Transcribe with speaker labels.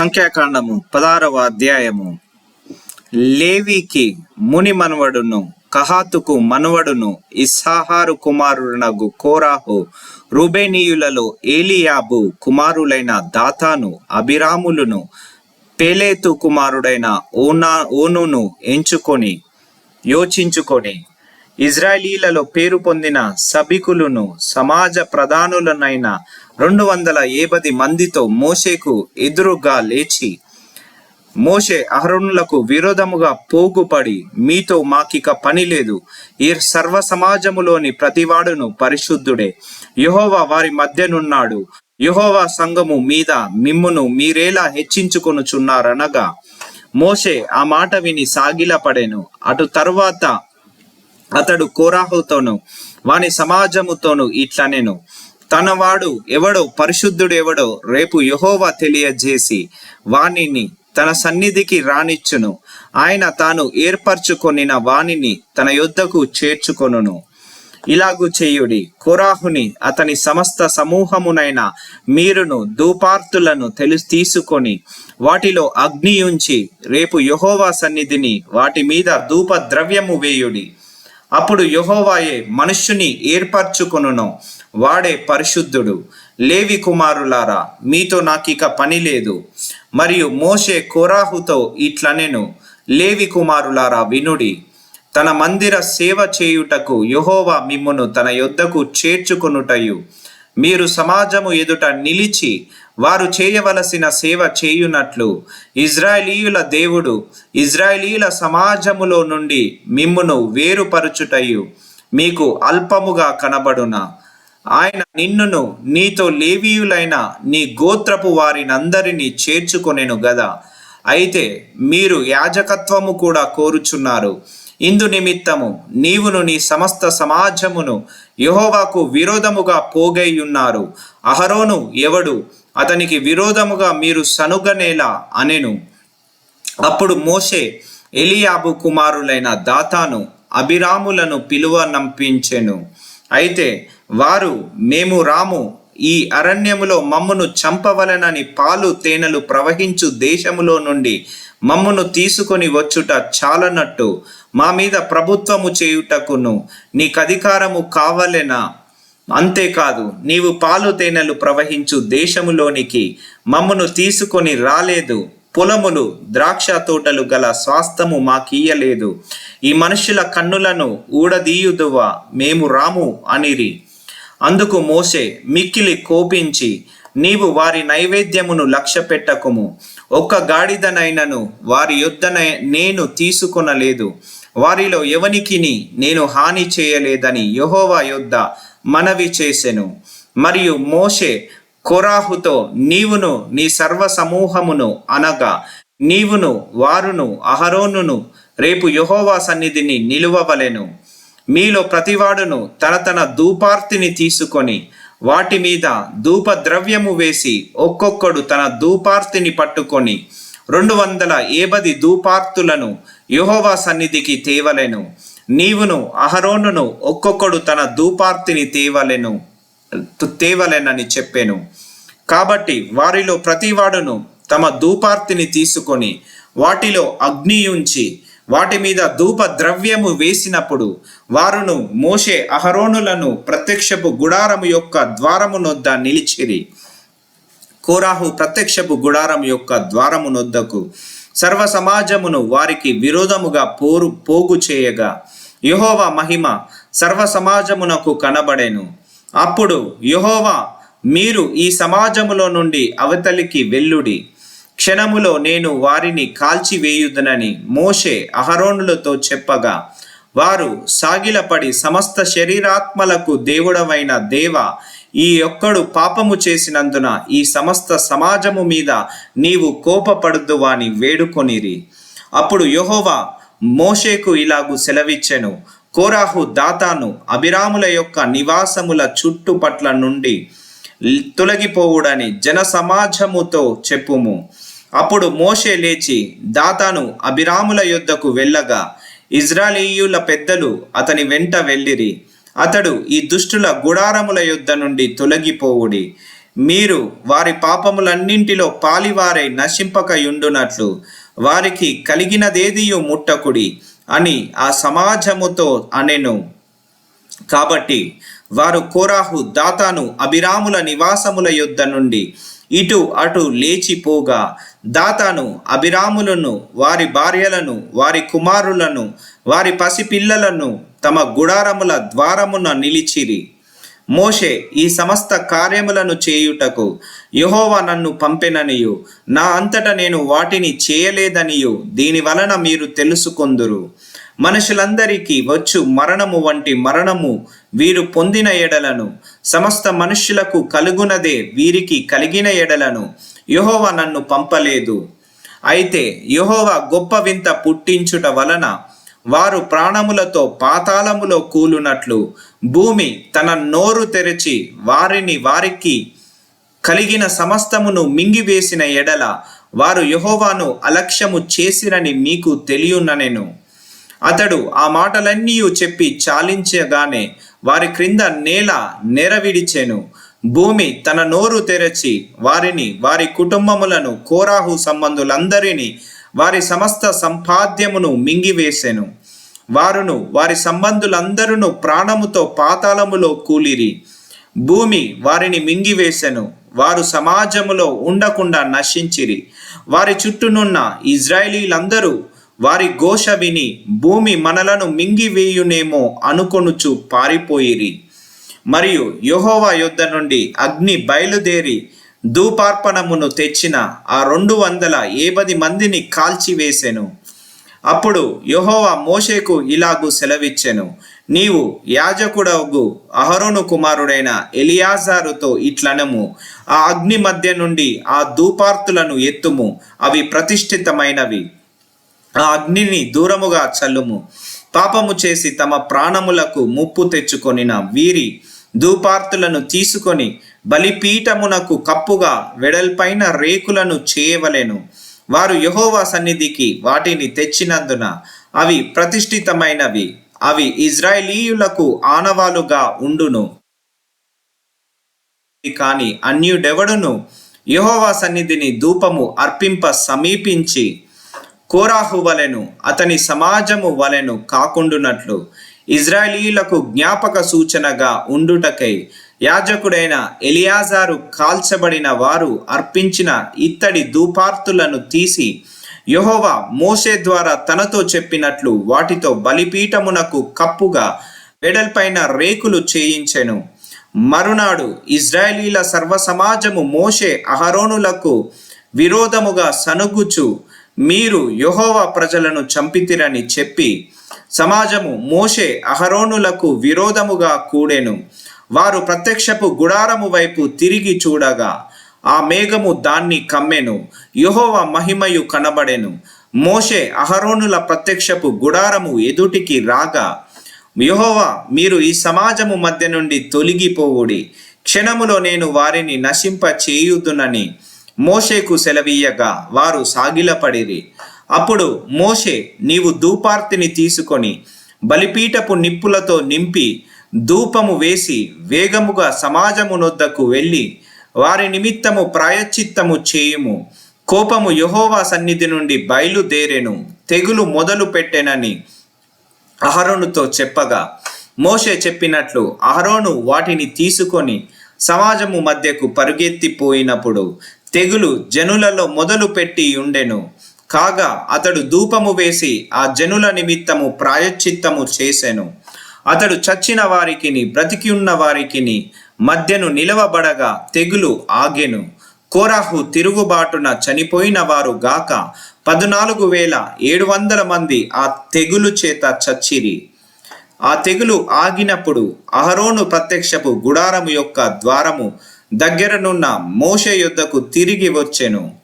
Speaker 1: సంఖ్యాకాండము పదారవ అధ్యాయము. లేవికి ముని మనవడును కహాతుకు మనవడును ఇస్సాహారు కుమారునగు కోరాహు రూబేనీయులలో ఏలియాబు కుమారులైన దాతాను అభిరాములను పేలేతు కుమారుడైన ఓనా ఓనును ఎంచుకొని యోచించుకొని ఇజ్రాయలీలలో పేరు పొందిన సభికులను సమాజ ప్రధానులనైన రెండు వందల ఏబది మందితో మోషేకు ఎదురుగా లేచి మోషే అహరుణులకు విరోధముగా పోగుపడి మీతో మాకిక పని లేదు. ఈ సర్వ సమాజములోని ప్రతివాడును పరిశుద్ధుడే. యహోవా వారి మధ్యనున్నాడు. యహోవా సంఘము మీద మిమ్మును మీరేలా హెచ్చించుకొనుచున్నారనగా మోషే ఆ మాట విని సాగిలపడెను. అటు తరువాత అతడు కోరాహుతోను వాని సమాజముతోను ఇట్లనెను. తనవాడు ఎవడో పరిశుద్ధుడు ఎవడో రేపు యహోవా తెలియజేసి వానిని తన సన్నిధికి రానిచ్చును. ఆయన తాను ఏర్పరచుకొనిన వానిని తన యొద్దకు చేర్చుకొనును. ఇలాగు చేయుడి కురాహుని అతని సమస్త సమూహమునైన మీరును ధూపార్తులను తెలుసు తీసుకొని వాటిలో అగ్ని ఉంచి రేపు యహోవా సన్నిధిని వాటి మీద ధూప ద్రవ్యము వేయుడి. అప్పుడు యహోవాయే మనుష్యుని ఏర్పరచుకొనును. వాడే పరిశుద్ధుడు. లేవి కుమారులారా మీతో నాకిక పని లేదు. మరియు మోషే కోరాహుతో ఇట్లనెను లేవి కుమారులారా వినుడి. తన మందిర సేవ చేయుటకు యహోవా మిమ్మును తన యొద్దకు చేర్చుకొనుటయు. మీరు సమాజము ఎదుట నిలిచి వారు చేయవలసిన సేవ చేయునట్లు ఇజ్రాయేలీయుల దేవుడు ఇజ్రాయేలీయుల సమాజములో నుండి మిమ్మును వేరుపరుచుటయు. మీకు అల్పముగా కనబడునా? ఆయన నిన్నును నీతో లేవీయులైన నీ గోత్రపు వారినందరినీ చేర్చుకొనెను గదా. అయితే మీరు యాజకత్వము కూడా కోరుచున్నారు. ఇందు నిమిత్తము నీవును నీ సమస్త సమాజమును యహోవాకు విరోధముగా పోగైయున్నారు. అహరోను ఎవడు? అతనికి విరోధముగా మీరు సనుగనేలా అనెను. అప్పుడు మోషే ఎలియాబు కుమారులైన దాతాను అభిరాములను పిలువ నంపించెను. అయితే వారు మేము రాము ఈ అరణ్యములో మమ్మును చంపవలనని పాలు తేనెలు ప్రవహించు దేశములో నుండి మమ్మును తీసుకొని వచ్చుట చాలనట్టు. మా మీద ప్రభుత్వము చేయుటకును నీకు అధికారము కావలెనా? అంతేకాదు నీవు పాలు తేనెలు ప్రవహించు దేశములోనికి మమ్మును తీసుకొని రాలేదు. పొలములు ద్రాక్ష తోటలు గల స్వాస్థము మాకీయలేదు ఈ మనుషుల కన్నులను ఊడదీయుదువా? మేము రాము అనిరి. అందుకు మోసే మిక్కిలి కోపించి నీవు వారి నైవేద్యమును లక్ష్య పెట్టకుము ఒక్క గాడిదనైనను వారి యొద్దన నేను తీసుకొనలేదు. వారిలో ఎవనికిని నేను హాని చేయలేదని యహోవా యొద్ద మనవి చేసెను. మరియు మోషే కొరాహుతో నీవును నీ సర్వ సమూహమును అనగా నీవును వారును అహరోనును రేపు యహోవా సన్నిధిని నిలువవలెను. మీలో ప్రతివాడును తన తన ధూపార్తిని తీసుకొని వాటి మీద ధూప ద్రవ్యము వేసి ఒక్కొక్కడు తన ధూపార్తిని పట్టుకొని రెండు వందల ఏబది ధూపార్తులను యహోవా సన్నిధికి తేవలెను. నీవును అహరోనును ఒక్కొక్కడు తన ధూపార్తిని తేవలెను తేవలెనని చెప్పాను. కాబట్టి వారిలో ప్రతివాడును తమ ధూపార్తిని తీసుకొని వాటిలో అగ్ని ఉంచి వాటి మీద ధూప ద్రవ్యము వేసినప్పుడు వారును మోషే అహరోనులను ప్రత్యక్షపు గుడారము యొక్క ద్వారము నొద్ద నిలిచిరి. కోరాహు ప్రత్యక్షపు గుడారం యొక్క ద్వారము నొద్దకు సర్వ సమాజమును వారికి విరోధముగా పోరు పోగు చేయగా యహోవా మహిమ సర్వ సమాజమునకు కనబడెను. అప్పుడు యహోవా మీరు ఈ సమాజములో నుండి అవతలికి వెల్లుడి క్షణములో నేను వారిని కాల్చివేయుదునని మోషే అహరోనులతో చెప్పగా వారు సాగిలపడి సమస్త శరీరాత్మలకు దేవుడవైన దేవ ఈ ఒక్కడు పాపము చేసినందున ఈ సమస్త సమాజము మీద నీవు కోపపడుదువాని వేడుకొనిరి. అప్పుడు యహోవా మోషేకు ఇలాగు సెలవిచ్చెను. కోరాహు దాతాను అభిరాముల యొక్క నివాసముల చుట్టుపట్ల నుండి తొలగిపోవుడని జన సమాజముతో చెప్పుము. అప్పుడు మోషే లేచి దాతాను అభిరాముల యుద్ధకు వెళ్ళగా ఇజ్రాయేలీయుల పెద్దలు అతని వెంట వెళ్ళిరి. అతడు ఈ దుష్టుల గుడారముల యుద్ధ నుండి తొలగిపోవుడి. మీరు వారి పాపములన్నింటిలో పాలివారై నశింపకయుండునట్లు వారికి కలిగినదేదియు ముట్టకుడి అని ఆ సమాజముతో అనెను. కాబట్టి వారు కోరాహు దాతాను అభిరాముల నివాసముల యొద్ద నుండి ఇటు అటు లేచిపోగా దాతాను అభిరాములను వారి భార్యలను వారి కుమారులను వారి పసిపిల్లలను తమ గుడారముల ద్వారమున నిలిచిరి. మోషే ఈ సమస్త కార్యములను చేయుటకు యెహోవా నన్ను పంపెననియు. నా అంతట నేను వాటిని చేయలేదనియు. దీని వలన మీరు తెలుసుకొందురు. మనుషులందరికీ వచ్చు మరణము వంటి మరణము వీరు పొందిన ఎడలను. సమస్త మనుష్యులకు కలుగునదే వీరికి కలిగిన ఎడలను. యహోవ నన్ను పంపలేదు. అయితే యహోవ గొప్ప వింత పుట్టించుట వలన వారు ప్రాణములతో పాతాళములో కూలునట్లు భూమి తన నోరు తెరచి వారిని వారికి కలిగిన సమస్తమును మింగివేసిన ఎడల వారు యహోవాను అలక్ష్యము చేసిరని మీకు తెలియననెను. అతడు ఆ మాటలన్నీ చెప్పి చాలించగానే వారి క్రింద నేల నెరవిడిచెను. భూమి తన నోరు తెరచి వారిని వారి కుటుంబములను కోరాహు సంబంధులందరినీ వారి సమస్త సంపాద్యమును మింగివేసెను. వారును వారి సంబంధులందరూ ప్రాణముతో పాతాళములో కూలిరి. భూమి వారిని మింగివేసెను. వారు సమాజములో ఉండకుండా నశించిరి. వారి చుట్టూనున్న ఇజ్రాయిలీలందరూ వారి ఘోష విని భూమి మనలను మింగివేయునేమో అనుకొనుచు పారిపోయిరి. మరియు యెహోవా యుద్ధ నుండి అగ్ని బయలుదేరి ధూపార్పణమును తెచ్చిన ఆ రెండు వందల ఏబది మందిని కాల్చివేసెను. అప్పుడు యెహోవా మోషేకు ఇలాగు సెలవిచ్చెను. నీవు యాజకుడవు అహరోను కుమారుడైన ఎలియాజారుతో ఇట్లనము. ఆ అగ్ని మధ్య నుండి ఆ ధూపార్తులను ఎత్తుము. అవి ప్రతిష్ఠితమైనవి. ఆ అగ్నిని దూరముగా చల్లుము. పాపము చేసి తమ ప్రాణములకు ముప్పు తెచ్చుకొనిన వీరి ధూపార్తులను తీసుకొని బలిపీఠమునకు కప్పుగా వెడల్పైన రేకులను చేయవలెను. వారు యహోవా సన్నిధికి వాటిని తెచ్చినందున అవి ప్రతిష్ఠితమైనవి. అవి ఇజ్రాయేలీయులకు ఆనవాలుగా ఉండును. కాని అన్యుడెవడును? యహోవా సన్నిధిని ధూపము అర్పింప సమీపించి కోరాహు వలెను అతని సమాజము వలెను కాకుండునట్లు. ఇజ్రాయిలీలకు జ్ఞాపక సూచనగా ఉండుటకై యాజకుడైన ఎలియాజారు కాల్చబడిన వారు అర్పించిన ఇత్తడి దూపార్తులను తీసి యహోవా మోషే ద్వారా తనతో చెప్పినట్లు వాటితో బలిపీఠమునకు కప్పుగా వెడల్పైన రేకులు చేయించెను. మరునాడు ఇజ్రాయేలీల సర్వసమాజము మోషే అహరోనులకు విరోధముగా సనుగుచు మీరు యహోవా ప్రజలను చంపితిరని చెప్పి సమాజము మోషే అహరోనులకు విరోధముగా కూడెను. వారు ప్రత్యక్షపు గుడారము వైపు తిరిగి చూడగా ఆ మేఘము దాన్ని కమ్మెను. యుహోవ మహిమయు కనబడెను. మోషే అహరోనుల ప్రత్యక్షపు గుడారము ఎదుటికి రాగా యుహోవ మీరు ఈ సమాజము మధ్య నుండి తొలగిపోవుడి. క్షణములో నేను వారిని నశింప చేయుదునని మోషేకు సెలవీయగా వారు సాగిలపడిరి. అప్పుడు మోషే నీవు ధూపార్తిని తీసుకొని బలిపీఠపు నిప్పులతో నింపి ధూపము వేసి వేగముగా సమాజమునొద్దకు వెళ్ళి వారి నిమిత్తము ప్రాయశ్చిత్తము చేయుము. కోపము యహోవా సన్నిధి నుండి బయలుదేరెను. తెగులు మొదలు పెట్టెనని అహరోనుతో చెప్పగా మోషే చెప్పినట్లు అహరోను వాటిని తీసుకొని సమాజము మధ్యకు పరుగెత్తిపోయినప్పుడు తెగులు జనులలో మొదలు పెట్టి ఉండెను. కాగా అతడు ధూపము వేసి ఆ జనుల నిమిత్తము ప్రాయశ్చిత్తము చేసెను. అతడు చచ్చిన వారికిని బ్రతికి ఉన్న వారికిని మధ్యను నిలవబడగా తెగులు ఆగెను. కోరాహు తిరుగుబాటున చనిపోయిన వారు గాక పద్నాలుగు వేల ఏడు వందల మంది ఆ తెగులు చేత చచ్చిరి. ఆ తెగులు ఆగినప్పుడు అహరోను ప్రత్యక్షపు గుడారము యొక్క ద్వారము దగ్గరనున్న మోష యొద్దకు తిరిగి వచ్చెను.